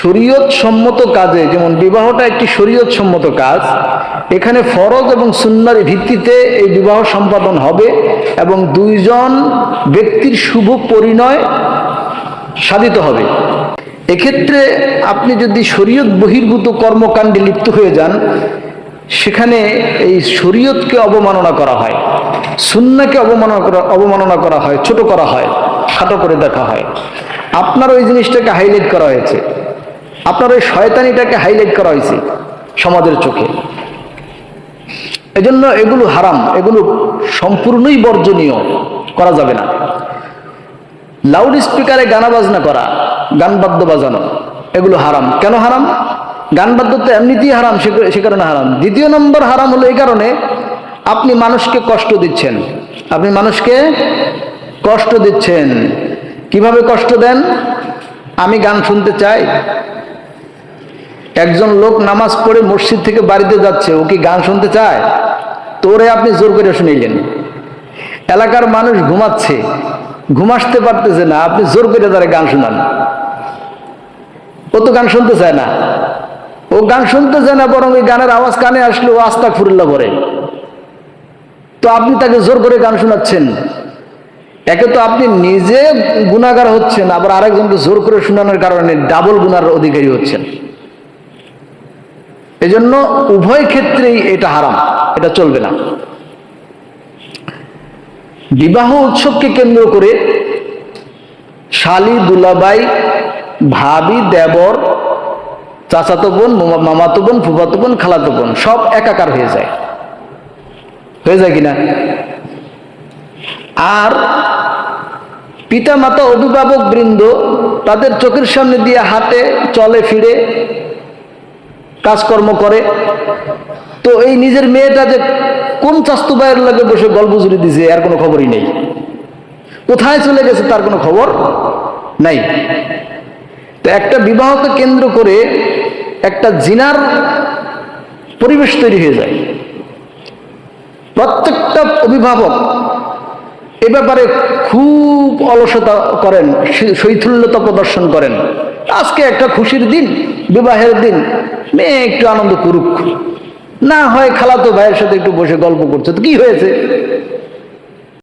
শরীয়ত সম্মত কাজে, যেমন বিবাহটা একটি শরীয়ত সম্মত কাজ, এখানে ফরজ এবং সুন্নার ভিত্তিতে এই বিবাহ সম্পাদন হবে এবং দুইজন ব্যক্তির শুভ পরিণয় সাধিত হবে। এক্ষেত্রে আপনি যদি শরীয়ত বহির্ভূত কর্মকাণ্ডে লিপ্ত হয়ে যান, সেখানে এই শরীয়তকে অবমাননা করা হয়, সুন্নাকে অবমাননা করা অবমাননা করা হয়, ছোট করা হয়, খাটো করে দেখা হয়। আপনার ওই জিনিসটাকে হাইলাইট করা হয়েছে। আপনার ওই শয়তানিটাকে হাইলাইট করা হয়েছে সমাজের চোখে। এজন্য এগুলো হারাম, এগুলো সম্পূর্ণই বর্জনীয়, করা যাবে না। লাউড স্পিকারে গানা বাজনা করা, গান বাদ্য বাজানো, এগুলো হারাম। কেন হারাম? গান বাদ্য তো এমনিতেই হারাম সে- কারণে হারাম। দ্বিতীয় নম্বর হারাম হলো এই কারণে আপনি মানুষকে কষ্ট দিচ্ছেন। আপনি মানুষকে কষ্ট দিচ্ছেন। কীভাবে কষ্ট দেন? আমি গান শুনতে চাই একজন লোক নামাজ পড়ে মসজিদ থেকে বাড়িতে যাচ্ছে, ও কি গান শুনতে চায়? তোরে আপনি জোর করে শুনিলেন এলাকার মানুষ ঘুমাচ্ছে ঘুমাসতে পারতেছে না, আপনি জোর করে তারা গান শোনান। ও তো গান শুনতে চায় না। ও গান শুনতে চায় না, বরং ওই গানের আওয়াজ কানে আসলে ও আস্তা ফুরল্লা করে তো আপনি তাকে জোর করে গান শোনাচ্ছেন। একে তো আপনি নিজে গুণাগার হচ্ছেন, আবার আরেকজনকে জোর করে শোনানোর কারণে ডাবল গুনার অধিকারী হচ্ছেন। এজন্য উভয় ক্ষেত্রেই এটা হারাম, এটা চলবে না। বিবাহ উৎসবকে কেন্দ্র করে শালি, দুলাবাই, ভাবি, দেবর, চাচাতো বোন, মামা- মামাতো বোন, ফুফাতো বোন, খালাতো বোন, সব একাকার হয়ে যায়। হয়ে যায় কিনা? আর পিতা মাতা অভিভাবক বৃন্দ তাদের চোখের সামনে দিয়ে হাতে চলে, ফিরে কাজকর্ম করে। তো এই নিজের মেয়েটা যে কোন চাস্তু ভাইয়ের লাগে বসে গল্প জুড়ে দিছে, এর কোনো খবরই নেই। কোথায় চলে গেছে তার কোনো খবর নাই। তো একটা বিবাহকে কেন্দ্র করে একটা জিনার পরিবেশ তৈরি হয়ে যায়। প্রত্যেকটা অভিভাবক এ ব্যাপারে খুব অলসতা করেন শৈথুল্যতা প্রদর্শন করেন। আজকে একটা খুশির দিন, বিবাহের দিন। মেয়ে একটু আনন্দ করুক। না হয় খালাতো ভাইয়ের সাথে একটু বসে গল্প করছে। তো কি হয়েছে?